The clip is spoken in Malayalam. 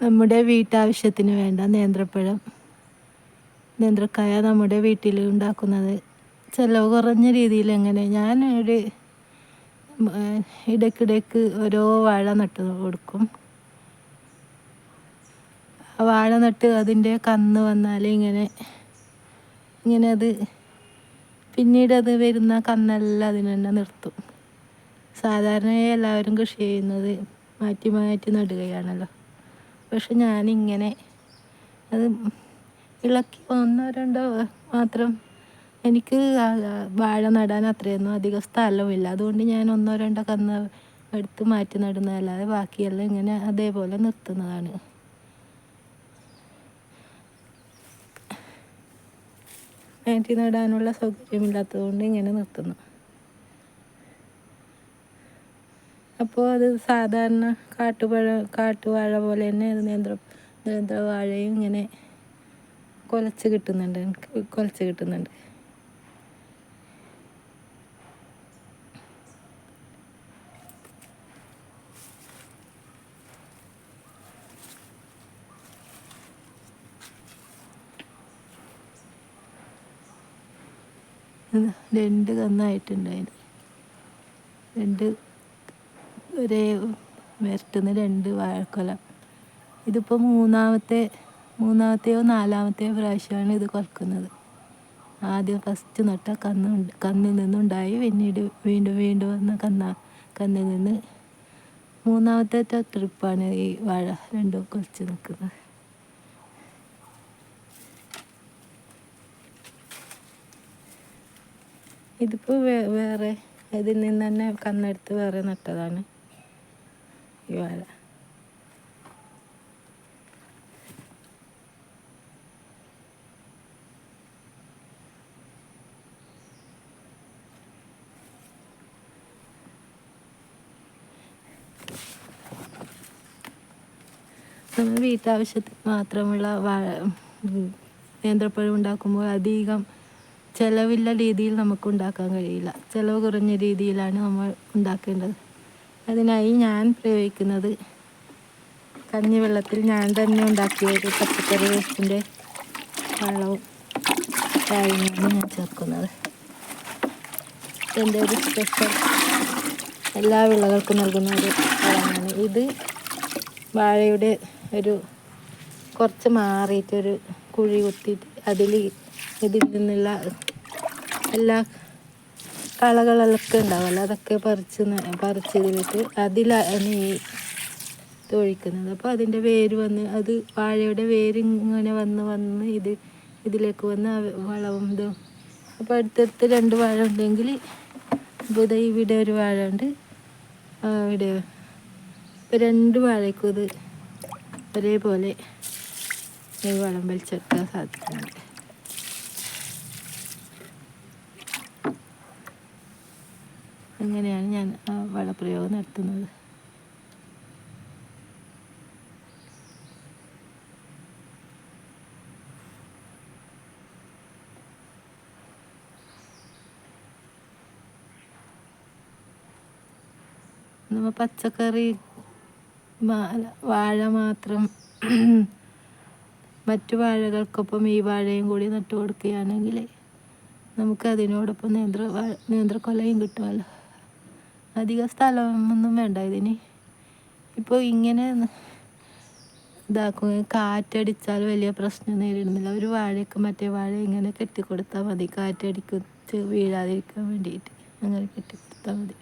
നമ്മുടെ വീട്ടാവശ്യത്തിന് വേണ്ട നേന്ത്രപ്പഴം. നേന്ത്രക്കായ നമ്മുടെ വീട്ടിൽ ഉണ്ടാക്കുന്നത് ചിലവ് കുറഞ്ഞ രീതിയിൽ എങ്ങനെ? ഞാൻ ഒരു ഇടയ്ക്കിടയ്ക്ക് ഓരോ വാഴ നട്ട് കൊടുക്കും. വാഴ നട്ട് അതിന്റെ കന്ന് വന്നാൽ ഇങ്ങനെ ഇങ്ങനെ അത് പിന്നീട് അത് വരുന്ന കന്നെല്ലാം അതിന് തന്നെ നിർത്തും. സാധാരണയായി എല്ലാവരും കൃഷി ചെയ്യുന്നത് മാറ്റി മാറ്റി നടുകയാണല്ലോ. പക്ഷെ ഞാനിങ്ങനെ അത് ഇളക്കി ഒന്നോ രണ്ടോ മാത്രം എനിക്ക് വാഴ നടാൻ അത്രയൊന്നും അധികം സ്ഥലമില്ല അതുകൊണ്ട് ഞാൻ ഒന്നോ രണ്ടോ കന്ന് എടുത്ത് മാറ്റി നടുന്നതല്ലാതെ ബാക്കിയെല്ലാം ഇങ്ങനെ അതേപോലെ നിർത്തുന്നതാണ്. മാറ്റി നടാനുള്ള സൗകര്യമില്ലാത്തതുകൊണ്ട് ഇങ്ങനെ നിർത്തുന്നു. അപ്പോൾ അത് സാധാരണ കാട്ടുപഴ കാട്ടുവാഴ പോലെ തന്നെ അത് നേന്ത്ര നേന്ത്രവാഴയും ഇങ്ങനെ കുലച്ച് കിട്ടുന്നുണ്ട് എനിക്ക് കുലച്ച് കിട്ടുന്നുണ്ട്. രണ്ട് കന്നായിട്ടുണ്ടായിരുന്നു. രണ്ട് ഒരേ വരട്ടുന്ന രണ്ട് വാഴക്കൊല. ഇതിപ്പോൾ മൂന്നാമത്തെ മൂന്നാമത്തെയോ നാലാമത്തെയോ പ്രാവശ്യമാണ് ഇത് കൊലക്കുന്നത്. ആദ്യം ഫസ്റ്റ് നട്ട കന്ന് കന്നിൽ നിന്നുണ്ടായി പിന്നീട് വീണ്ടും വീണ്ടും വന്ന കന്ന കന്നിൽ നിന്ന് മൂന്നാമത്തെ ട്രിപ്പാണ് ഈ വാഴ രണ്ടും കുറച്ച് നിൽക്കുന്നത്. ഇതിപ്പോൾ വേറെ ഇതിൽ നിന്ന് തന്നെ കന്നെടുത്ത് വേറെ നട്ടതാണ്. വാഴ നമ്മൾ വീട്ടാവശ്യത്തിന് മാത്രമുള്ള നേന്ത്രപ്പഴം ഉണ്ടാക്കുമ്പോൾ അധികം ചിലവില്ല രീതിയിൽ നമുക്ക് ഉണ്ടാക്കാൻ കഴിയില്ല. ചിലവ് കുറഞ്ഞ രീതിയിലാണ് നമ്മൾ ഉണ്ടാക്കേണ്ടത്. അതിനായി ഞാൻ പ്രയോഗിക്കുന്നത്. കഞ്ഞിവെള്ളത്തിൽ ഞാൻ തന്നെ ഉണ്ടാക്കിയ ഒരു പച്ചക്കറി വേസ്റ്റിന്റെ വെള്ളവും ഞാൻ ചേർക്കുന്നത്. എന്റെ ഒരു സ്പെഷ്യൽ എല്ലാ വിളകൾക്കും നൽകുന്ന ഒരു വളമാണ്. ഇത് വാഴയുടെ ഒരു കുറച്ച് മാറിയിട്ടൊരു കുഴി കുത്തിയിട്ട് അതിൽ ഇതിൽ നിന്നുള്ള എല്ലാ കളകളൊക്കെ ഉണ്ടാവുമല്ലോ അതൊക്കെ പറിച്ച് പറിച്ച് ഇതിലിട്ട് അതിലാണ് ഈ തൊഴിക്കുന്നത് അപ്പോൾ അതിന്റെ വേര് വന്ന് അത് വാഴയുടെ വേര് ഇങ്ങനെ വന്ന് വന്ന് ഇത് ഇതിലേക്ക് വന്ന് വളവും ഇതും. അപ്പോൾ അടുത്തടുത്ത് രണ്ട് വാഴ ഉണ്ടെങ്കിൽ ഇപ്പോൾ ഇത് ഇവിടെ ഒരു വാഴ ഉണ്ട്. ഇവിടെ ഇപ്പോൾ രണ്ട് വാഴയ്ക്കും ഇത് ഒരേപോലെ ഈ വളം വലിച്ചെടുക്കാൻ സാധിക്കുന്നുണ്ട്. അങ്ങനെയാണ് ഞാൻ വളപ്രയോഗം നടത്തുന്നത്. നമ്മൾ പച്ചക്കറി വാഴ മാത്രം. മറ്റു വാഴകൾക്കൊപ്പം ഈ വാഴയും കൂടി നട്ടു കൊടുക്കുകയാണെങ്കിൽ നമുക്ക് അതിനോടൊപ്പം നേന്ത്ര നേന്ത്രക്കൊലയും കിട്ടുമല്ലോ. അധിക സ്ഥലമൊന്നും വേണ്ട ഇതിന്. ഇപ്പോൾ ഇങ്ങനെ ഇതാക്കും. കാറ്റടിച്ചാൽ വലിയ പ്രശ്നം നേരിടുന്നില്ല. ഒരു വാഴയ്ക്ക് മറ്റേ വാഴ ഇങ്ങനെ കെട്ടിക്കൊടുത്താൽ മതി. കാറ്റടിച്ച് വീഴാതിരിക്കാൻ വേണ്ടിയിട്ട് അങ്ങനെ കെട്ടിക്കൊടുത്താൽ മതി.